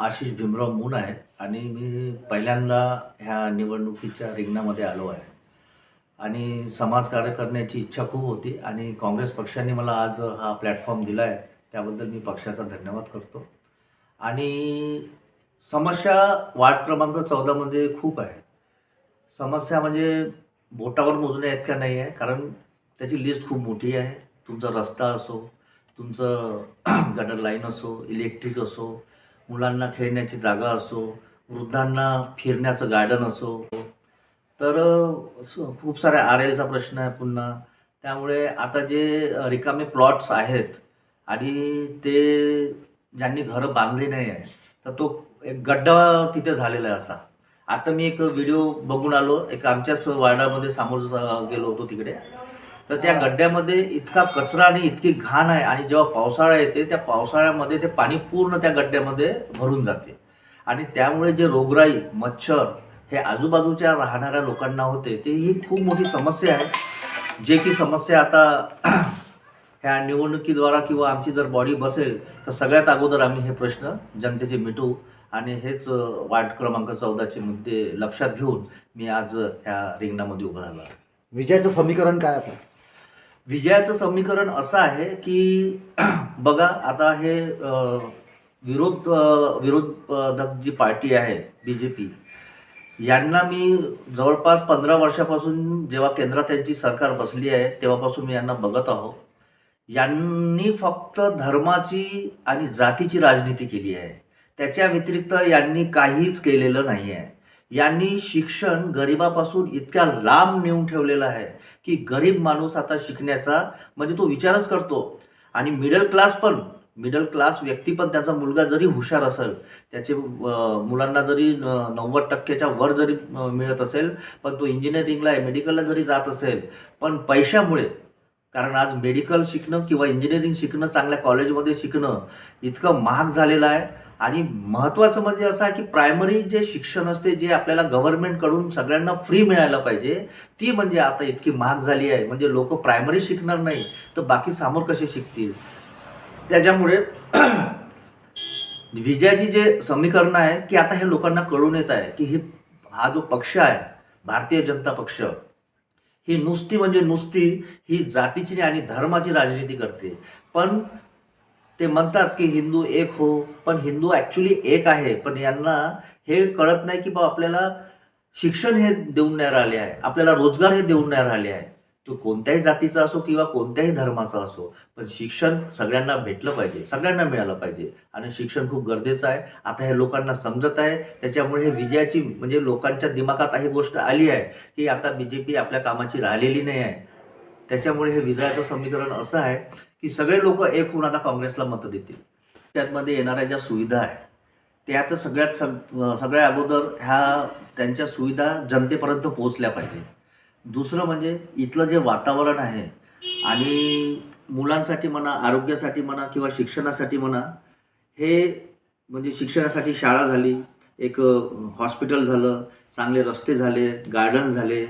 Ashish Bhimrao moon आहे आणि मी पहिल्यांदा ह्या निवडणुकीच्या रिंगणामध्ये आलो आहे. आणि समाजकार्य करण्याची इच्छा खूप होती आणि काँग्रेस पक्षाने मला आज हा प्लॅटफॉर्म दिला आहे त्याबद्दल मी पक्षाचा धन्यवाद करतो. आणि समस्या वार्ड क्रमांक चौदामध्ये खूप आहे. समस्या म्हणजे बोटावर मोजण्या इतक्या नाही आहे कारण त्याची लिस्ट खूप मोठी आहे. तुमचा रस्ता असो तुमचं गटर लाईन असो इलेक्ट्रिक असो मुलांना खेळण्याची जागा असो वृद्धांना फिरण्याचं गार्डन असो. तर खूप साऱ्या आर एलचा प्रश्न आहे पुन्हा. त्यामुळे आता जे रिकामे प्लॉट्स आहेत आणि ते ज्यांनी घरं बांधली नाही आहे तर तो एक गड्डा तिथे झालेला आहे असा. आता मी एक व्हिडिओ बघून आलो. एक आमच्याच वार्डामध्ये सामोर गेलो होतो तिकडे. तर त्या गड्ड्यामध्ये इतका कचरा आणि इतकी घाण आहे आणि जेव्हा पावसाळा येते त्या पावसाळ्यामध्ये ते पाणी पूर्ण त्या गड्ड्यामध्ये भरून जाते. आणि त्यामुळे जे रोगराई मच्छर हे आजूबाजूच्या राहणाऱ्या लोकांना होते ते ही खूप मोठी समस्या आहे. जे की समस्या आता ह्या निवडणुकीद्वारा किंवा आमची जर बॉडी बसेल तर सगळ्यात अगोदर आम्ही हे प्रश्न जनतेचे मिटवू आणि हेच वार्ड क्रमांक चौदाचे मुद्दे लक्षात घेऊन मी आज ह्या रिंगणामध्ये उभा झाला. विजयाचं समीकरण काय आपलं? विजयाचं समीकरण असं आहे की बघा आता हे विरोध विरोधक जी पार्टी आहे बी जे पी यांना मी जवळपास पंधरा वर्षापासून जेव्हा केंद्रात त्यांची सरकार बसली आहे तेव्हापासून मी यांना बघत आहो. यांनी फक्त धर्माची आणि जातीची राजनीती केली आहे. त्याच्या व्यतिरिक्त यांनी काहीच केलेलं नाही आहे. यांनी शिक्षण गरिबापासून इतक्या लांब नेऊन ठेवलेलं आहे की गरीब माणूस आता शिकण्याचा म्हणजे तो विचारच करतो. आणि मिडल क्लास पण मिडल क्लास व्यक्ती पण त्याचा मुलगा जरी हुशार असेल त्याचे मुलांना जरी न- नव्वद टक्क्याच्या वर जरी मिळत असेल पण तो इंजिनिअरिंगला आहे मेडिकलला जरी जात असेल पण पैशामुळे कारण आज मेडिकल शिकणं किंवा इंजिनिअरिंग शिकणं चांगल्या कॉलेजमध्ये शिकणं इतकं महाग झालेलं आहे. आणि महत्त्वाचं म्हणजे असं आहे की प्रायमरी जे शिक्षण असते जे आपल्याला गव्हर्नमेंटकडून सगळ्यांना फ्री मिळायला पाहिजे ती म्हणजे आता इतकी महाग झाली आहे. म्हणजे लोक प्रायमरी शिकणार नाही तर बाकी समोर कसे शिकतील? त्याच्यामुळे विजयाची जे समीकरण आहे की आता हे लोकांना कळून येत आहे की हे हा जो पक्ष आहे भारतीय जनता पक्ष ही नुसती म्हणजे नुसती ही जातीची आणि धर्माची राजनीती करते. पण ते म्हणतात की हिंदू एक हो पण हिंदू ॲक्च्युली एक आहे. पण यांना हे कळत नाही की बा आपल्याला शिक्षण हे देऊन नाही राहिले आहे. आपल्याला रोजगार हे देऊन नाही राहिले आहे. तो कोणत्याही जातीचा असो किंवा कोणत्याही धर्माचा असो पण शिक्षण सगळ्यांना भेटलं पाहिजे सगळ्यांना मिळालं पाहिजे. आणि शिक्षण खूप गरजेचं आहे. आता हे लोकांना समजत आहे. त्याच्यामुळे हे विजयाची म्हणजे लोकांच्या दिमागात ही गोष्ट आली आहे की आता बी जे पी आपल्या कामाची राहिलेली नाही आहे. त्याच्यामुळे हे विजयाचं समीकरण असं आहे की सगळे लोक एक होऊन आता काँग्रेसला मतं देतील. त्यातमध्ये येणाऱ्या ज्या सुविधा आहे त्या तर सगळ्यात सग सगळ्या अगोदर ह्या त्यांच्या सुविधा जनतेपर्यंत पोहोचल्या पाहिजे दुसरं म्हणजे इथलं जे वातावरण आहे आणि मुलांसाठी म्हणा आरोग्यासाठी म्हणा किंवा शिक्षणासाठी म्हणा हे म्हणजे शिक्षणासाठी शाळा झाली एक हॉस्पिटल झालं चांगले रस्ते झाले गार्डन झाले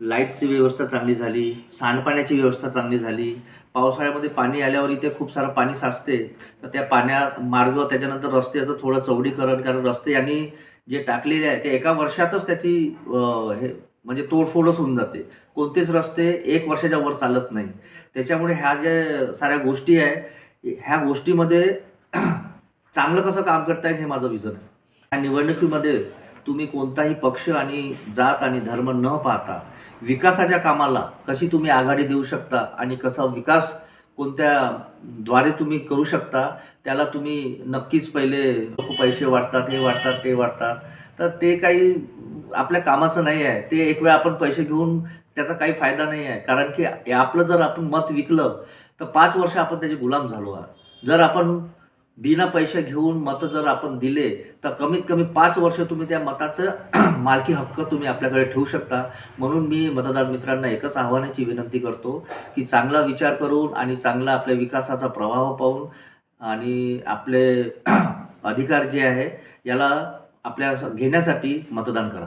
लाईटची व्यवस्था चांगली झाली सांडपाण्याची व्यवस्था चांगली झाली. पावसाळ्यामध्ये पाणी आल्यावर इथे खूप सारं पाणी साचते. तर त्या पाण्या मार्ग त्याच्यानंतर रस्त्याचं थोडं चौडीकरण कारण रस्ते यांनी जे टाकलेले आहे ते एका वर्षातच त्याची हे म्हणजे तोडफोडच होऊन जाते. कोणतेच रस्ते एक वर्षाच्या वर चालत नाही. त्याच्यामुळे ह्या ज्या साऱ्या गोष्टी आहे ह्या गोष्टीमध्ये चांगलं कसं काम करता येईल हे माझं विजन आहे. ह्या निवडणुकीमध्ये तुम्ही कोणताही पक्ष आणि जात आणि धर्म न पाहता विकासाच्या कामाला कशी तुम्ही आघाडी देऊ शकता आणि कसा विकास कोणत्या द्वारे तुम्ही करू शकता त्याला तुम्ही नक्कीच पहिले लोक पैसे वाटतात हे वाटतात ते वाटतात. तर ते काही आपल्या कामाचं नाही आहे. ते एक वेळ आपण पैसे घेऊन त्याचा काही फायदा नाही आहे. कारण की आपलं जर आपण मत विकलं तर पाच वर्ष आपण त्याचे गुलाम झालो आहे जर आपण बिना पैसे घेऊन मतं जर आपण दिले तर कमीत कमी पाच वर्ष तुम्ही त्या मताचं मालकी हक्क तुम्ही आपल्याकडे ठेवू शकता. म्हणून मी मतदार मित्रांना एकच आव्हानाची विनंती करतो की चांगला विचार करून आणि चांगला आपल्या विकासाचा प्रभाव पाहून आणि आपले अधिकार जे आहे याला आपल्या घेण्यासाठी मतदान करा.